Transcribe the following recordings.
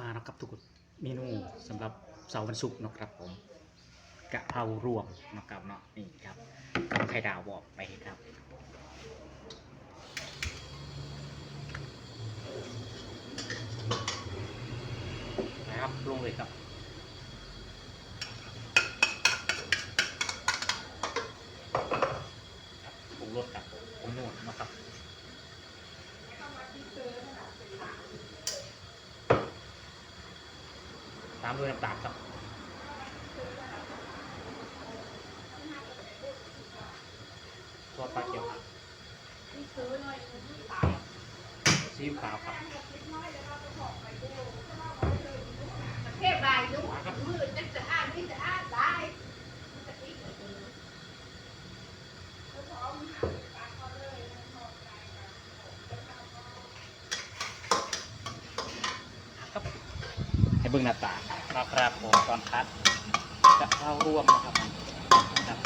มาแล้วครับทุกคนเมนูสำหรับเสาร์วันศุกร์เนาะครับผมกะเพรารวมเนาะครับเนาะนี่ครับกับไข่ดาวบอกไปครับนะครับลงเลยครับครับปรุงรสกับผงนวดเนาะครับามด้วยน้ำตาลครับทอดปลาเกี๊ยวครับซีอิ๊วขาวครับเทพบายลูกมือจะจะอ่านที่จะอ่านได้ครับให้เบิ่งหน้าตา มะครับผงตอนคัดจะเข้าร่วมนะครับครับ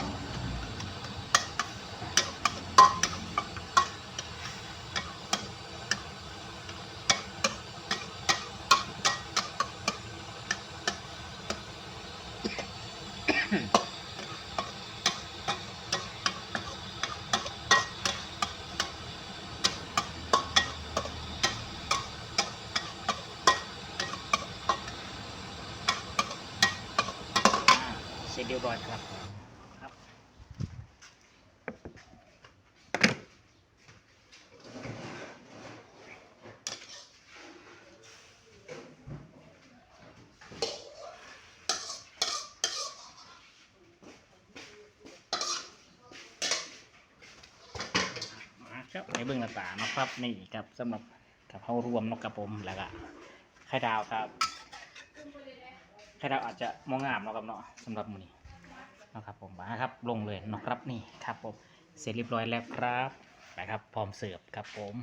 อืมเส ร็จเรียบร้อยครับครับมาครับในเบื้องหน้าตานะครับนี่ครับสำหรับกะเพรารวมนกกระผมแล้วก็ไข่ดาวครับ ใครเราอาจจะมองงามเนาะครับเนาะสำหรับมือนี้เนาะครับผมมาครับลงเลยเนาะครับนี่ครับผมเสร็จเรียบร้อยแล้วครับไปครับพร้อมเสิร์ฟครับผม